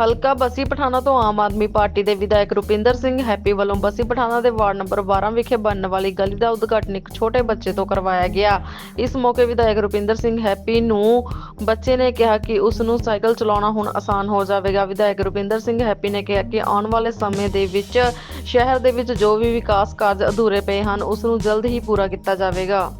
ਹਲਕਾ ਬਸੀ ਪਠਾਣਾ ਤੋਂ ਆਮ ਆਦਮੀ ਪਾਰਟੀ ਦੇ ਵਿਧਾਇਕ ਰੁਪਿੰਦਰ ਸਿੰਘ ਹੈਪੀ ਵੱਲੋਂ ਬਸੀ ਪਠਾਣਾ ਦੇ ਵਾਰਡ ਨੰਬਰ 12 ਵਿਖੇ ਬਣਨ ਵਾਲੀ ਗਲੀ ਦਾ ਉਦਘਾਟਨ ਇੱਕ ਛੋਟੇ ਬੱਚੇ ਤੋਂ ਕਰਵਾਇਆ ਗਿਆ। ਇਸ ਮੌਕੇ ਵਿਧਾਇਕ ਰੁਪਿੰਦਰ ਸਿੰਘ ਹੈਪੀ ਨੂੰ ਬੱਚੇ ਨੇ ਕਿਹਾ ਕਿ ਉਸ ਨੂੰ ਸਾਈਕਲ ਚਲਾਉਣਾ ਹੁਣ ਆਸਾਨ ਹੋ ਜਾਵੇਗਾ। ਵਿਧਾਇਕ ਰੁਪਿੰਦਰ ਸਿੰਘ ਹੈਪੀ ਨੇ ਕਿਹਾ ਕਿ ਆਉਣ ਵਾਲੇ ਸਮੇਂ ਦੇ ਵਿੱਚ ਸ਼ਹਿਰ ਦੇ ਵਿੱਚ ਜੋ ਵੀ ਵਿਕਾਸ ਕਾਰਜ ਅਧੂਰੇ ਪਏ ਹਨ ਉਸ ਨੂੰ ਜਲਦ ਹੀ ਪੂਰਾ ਕੀਤਾ ਜਾਵੇਗਾ।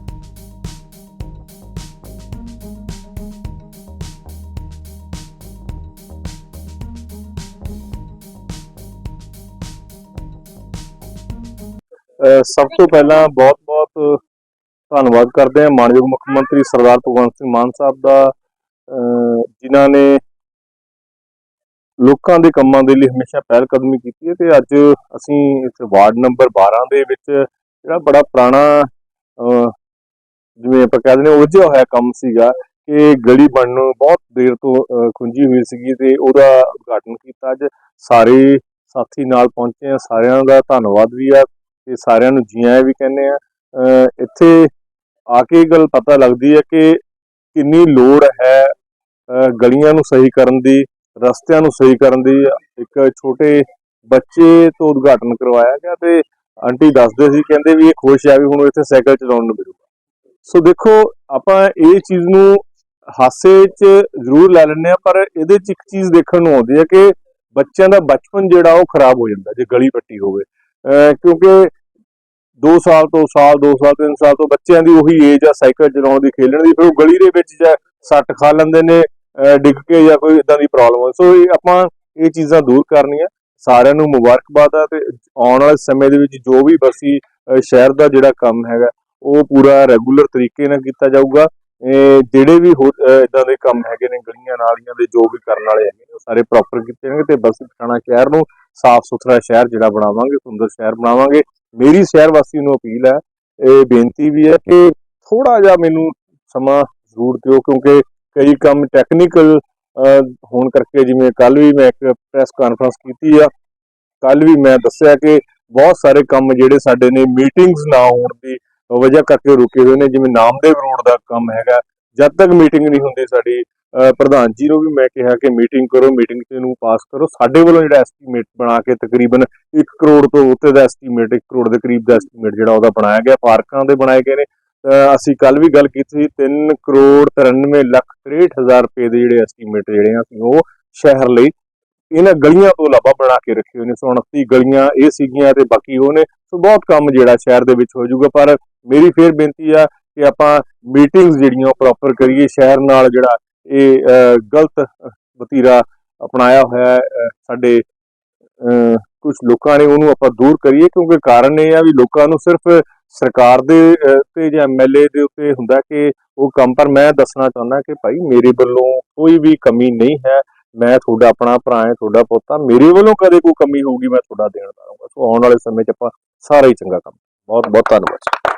ਸਭ ਤੋਂ ਪਹਿਲਾਂ ਬਹੁਤ-ਬਹੁਤ ਧੰਨਵਾਦ ਕਰਦੇ ਹਾਂ ਮਾਨਯੋਗ ਮੁੱਖ ਮੰਤਰੀ ਸਰਦਾਰ ਭਗਵੰਤ ਸਿੰਘ ਮਾਨ ਸਾਹਿਬ ਦਾ, ਅਹ ਜਿਨ੍ਹਾਂ ਨੇ ਲੋਕਾਂ ਦੇ ਕੰਮਾਂ ਦੇ ਲਈ ਹਮੇਸ਼ਾ ਪਹਿਲ ਕਦਮੀ ਕੀਤੀ ਹੈ ਤੇ ਅੱਜ ਅਸੀਂ ਇਸ ਵਾਰਡ ਨੰਬਰ 12 ਦੇ ਵਿੱਚ ਜਿਹੜਾ ਬੜਾ ਪੁਰਾਣਾ, ਅਹ ਜਿਵੇਂ ਆਪਾਂ ਕਹਿ ਦਿੰਦੇ ਹਾਂ ਉਲਝਿਆ ਹੋਇਆ ਕੰਮ ਸੀਗਾ ਕਿ ਗਲੀ ਬਣਨ ਨੂੰ ਬਹੁਤ ਦੇਰ ਤੋਂ, ਅਹ ਖੁੰਝੀ ਹੋਈ ਸੀਗੀ ਤੇ ਉਹਦਾ ਉਦਘਾਟਨ ਕੀਤਾ। ਅੱਜ ਸਾਰੇ ਸਾਥੀ ਨਾਲ ਪਹੁੰਚੇ ਆ ਸਾਰਿਆਂ ਦਾ ਧੰਨਵਾਦ ਵੀ ਆ। ਤੇ ਸਾਰਿਆਂ ਨੂੰ ਜੀ ਆਇਆਂ ਵੀ ਕਹਿੰਦੇ ਆ। ਇੱਥੇ ਆ ਕੇ ਗੱਲ ਪਤਾ ਲੱਗਦੀ ਹੈ ਕਿ ਕਿੰਨੀ ਲੋੜ ਹੈ ਗਲੀਆਂ ਨੂੰ ਸਹੀ ਕਰਨ ਦੀ, ਰਸਤਿਆਂ ਨੂੰ ਸਹੀ ਕਰਨ ਦੀ। ਇੱਕ ਛੋਟੇ ਬੱਚੇ ਤੋਂ ਉਦਘਾਟਨ ਕਰਵਾਇਆ ਗਿਆ ਤੇ ਆਂਟੀ ਦੱਸਦੇ ਸੀ, ਕਹਿੰਦੇ ਵੀ ਇਹ ਖੁਸ਼ ਆ ਵੀ ਹੁਣ ਇੱਥੇ ਸਾਈਕਲ ਚਲਾਉਣ ਨੂੰ ਮਿਲੂਗਾ। ਸੋ ਦੇਖੋ, ਆਪਾਂ ਇਹ ਚੀਜ਼ ਨੂੰ ਹਾਸੇ 'ਚ ਜ਼ਰੂਰ ਲੈ ਲੈਂਦੇ ਆ, ਪਰ ਇਹਦੇ 'ਚ ਇੱਕ ਚੀਜ਼ ਦੇਖਣ ਨੂੰ ਆਉਂਦੀ ਹੈ ਕਿ ਬੱਚਿਆਂ ਦਾ ਬਚਪਨ ਜਿਹੜਾ ਉਹ ਖਰਾਬ ਹੋ ਜਾਂਦਾ, ਜੇ ਗਲੀ ਪੱਟੀ ਹੋਵੇ। ਅਹ ਕਿਉਂਕਿ 2 ਸਾਲ ਤੋਂ ਸਾਲ 2 ਸਾਲ 3 ਸਾਲ ਤੋਂ ਬੱਚਿਆਂ ਦੀ ਉਹੀ ਏਜ ਆ ਸਾਈਕਲ ਚਲਾਉਣ ਦੀ ਖੇਡਣ ਦੀ, ਫਿਰ ਉਹ ਗਲੀ ਦੇ ਵਿੱਚ ਜਾਂ ਸੱਟ ਖਾ ਲੈਂਦੇ ਨੇ, ਅਹ ਡਿੱਗ ਕੇ ਜਾਂ ਕੋਈ ਇਦਾਂ ਦੀ ਪ੍ਰੋਬਲਮ ਸੋ ਇਹ ਆਪਾਂ ਇਹ ਚੀਜ਼ਾਂ ਦੂਰ ਕਰਨੀਆਂ। ਸਾਰਿਆਂ ਨੂੰ ਮੁਬਾਰਕਬਾਦ ਆ ਤੇ ਆਉਣ ਵਾਲੇ ਸਮੇਂ ਦੇ ਵਿੱਚ ਜੋ ਵੀ ਬਸੀ ਸ਼ਹਿਰ ਦਾ ਜਿਹੜਾ ਕੰਮ ਹੈਗਾ, ਉਹ ਪੂਰਾ ਰੈਗੂਲਰ ਤਰੀਕੇ ਨਾਲ ਕੀਤਾ ਜਾਊਗਾ। ਜਿਹੜੇ ਵੀ ਇਦਾਂ ਦੇ ਕੰਮ ਹੈਗੇ ਨੇ, ਗਲੀਆਂ ਨਾਲੀਆਂ ਦੇ, ਜੋ ਵੀ ਕਰਨ ਵਾਲੇ ਹੈਗੇ ਨੇ, ਉਹ ਸਾਰੇ ਪ੍ਰੋਪਰ ਕੀਤੇ ਜਾਣਗੇ ਤੇ ਬਸੀ ਪਠਾਣਾ ਸ਼ਹਿਰ ਨੂੰ ਸਾਫ਼ ਸੁਥਰਾ ਸ਼ਹਿਰ ਜਿਹੜਾ ਬਣਾਵਾਂਗੇ, ਸੁੰਦਰ ਸ਼ਹਿਰ ਬਣਾਵਾਂਗੇ। ਮੇਰੀ ਸ਼ਹਿਰ ਵਾਸੀ ਨੂੰ ਅਪੀਲ ਹੈ, ਇਹ ਬੇਨਤੀ ਵੀ ਹੈ ਕਿ ਥੋੜਾ ਜਿਹਾ ਮੈਨੂੰ ਸਮਾਂ ਜ਼ਰੂਰ ਦਿਓ, ਕਿਉਂਕਿ ਕਈ ਕੰਮ ਟੈਕਨੀਕਲ ਹੋਣ ਕਰਕੇ ਜਿਵੇਂ ਕੱਲ ਵੀ ਮੈਂ ਇੱਕ ਪ੍ਰੈਸ ਕਾਨਫਰੰਸ ਕੀਤੀ ਆ ਕੱਲ ਵੀ ਮੈਂ ਦੱਸਿਆ ਕਿ ਬਹੁਤ ਸਾਰੇ ਕੰਮ ਜਿਹੜੇ ਸਾਡੇ ਨੇ ਮੀਟਿੰਗਸ ਨਾ ਹੋਣ ਦੀ ਵਜ੍ਹਾ ਕਰਕੇ ਰੁਕੇ ਹੋਏ ਨੇ, ਜਿਵੇਂ ਨਾਮਦੇਵ ਰੋਡ ਦਾ ਕੰਮ ਹੈਗਾ, ਜਦ ਤੱਕ ਮੀਟਿੰਗ ਨਹੀਂ ਹੁੰਦੀ ਸਾਡੀ ਪ੍ਰਧਾਨ ਜੀ ਨੂੰ ਵੀ ਮੈਂ ਕਿਹਾ ਕਿ ਮੀਟਿੰਗ ਕਰੋ ਮੀਟਿੰਗ ਤੇ ਨੂੰ ਪਾਸ ਕਰੋ। ਸਾਡੇ ਵੱਲੋਂ ਜਿਹੜਾ ਐਸਟੀਮੇਟ ਬਣਾ ਕੇ ਤਕਰੀਬਨ 1 ਕਰੋੜ ਤੋਂ ਉੱਤੇ ਦਾ ਐਸਟੀਮੇਟ 1 ਕਰੋੜ ਦੇ ਕਰੀਬ ਦਾ ਐਸਟੀਮੇਟ ਜਿਹੜਾ ਉਹਦਾ ਬਣਾਇਆ ਗਿਆ, ਪਾਰਕਾਂ ਦੇ ਬਣਾਏ ਗਏ ਨੇ। ਅਹ ਅਸੀਂ ਕੱਲ ਵੀ ਗੱਲ ਕੀਤੀ ਸੀ 3 ਕਰੋੜ 93 ਲੱਖ 63000 ਰੁਪਏ ਦੇ ਜਿਹੜੇ ਐਸਟੀਮੇਟ ਜਿਹੜੇ ਆ, ਅਸੀਂ ਉਹ ਸ਼ਹਿਰ ਲਈ ਇਹਨਾਂ ਗਲੀਆਂ ਤੋਂ ਇਲਾਵਾ ਬਣਾ ਕੇ ਰੱਖੇ ਹੋਏ ਨੇ। ਸੋ 29 ਗਲੀਆਂ ਇਹ ਸੀਗੀਆਂ ਤੇ ਬਾਕੀ ਉਹ ਨੇ। ਸੋ ਬਹੁਤ ਕੰਮ ਜਿਹੜਾ ਸ਼ਹਿਰ ਦੇ ਵਿੱਚ ਹੋ ਜਾਊਗਾ, ਪਰ ਮੇਰੀ ਫੇਰ ਬੇਨਤੀ ਆ ਕਿ ਆਪਾਂ ਮੀਟਿੰਗਸ ਜਿਹੜੀਆਂ ਉਹ ਪ੍ਰੋਪਰ ਕਰੀਏ। ਸ਼ਹਿਰ ਨਾਲ ਜਿਹੜਾ ਇਹ ਗਲਤ ਵਤੀਰਾ ਅਪਣਾਇਆ ਹੋਇਆ ਹੈ ਅਹ, ਸਾਡੇ ਕੁਝ ਲੋਕਾਂ ਨੇ ਉਹਨੂੰ ਆਪਾਂ ਦੂਰ ਕਰੀਏ ਕਿਉਂਕਿ ਕਾਰਨ ਇਹ ਆ ਵੀ ਲੋਕਾਂ ਨੂੰ ਸਿਰਫ ਸਰਕਾਰ ਦੇ ਤੇ ਜਾਂ ਐਮਐਲਏ ਦੇ ਉੱਤੇ ਹੁੰਦਾ ਕਿ ਉਹ ਕੰਮ ਪਰ ਮੈਂ ਦੱਸਣਾ ਚਾਹੁੰਦਾ ਕਿ ਭਾਈ ਮੇਰੇ ਵੱਲੋਂ ਕੋਈ ਵੀ ਕਮੀ ਨਹੀਂ ਹੈ। ਮੈਂ ਤੁਹਾਡਾ ਆਪਣਾ ਭਰਾ ਹਾਂ ਤੁਹਾਡਾ ਪੋਤਾ ਮੇਰੇ ਵੱਲੋਂ ਕਦੇ ਕੋਈ ਕਮੀ ਹੋਊਗੀ ਮੈਂ ਤੁਹਾਡਾ ਦੇਣ ਦਵਾਂਗਾ ਸੋ ਆਉਣ ਵਾਲੇ ਸਮੇਂ 'ਚ ਆਪਾਂ ਸਾਰਾ ਹੀ ਚੰਗਾ ਕੰਮ ਬਹੁਤ ਬਹੁਤ ਧੰਨਵਾਦ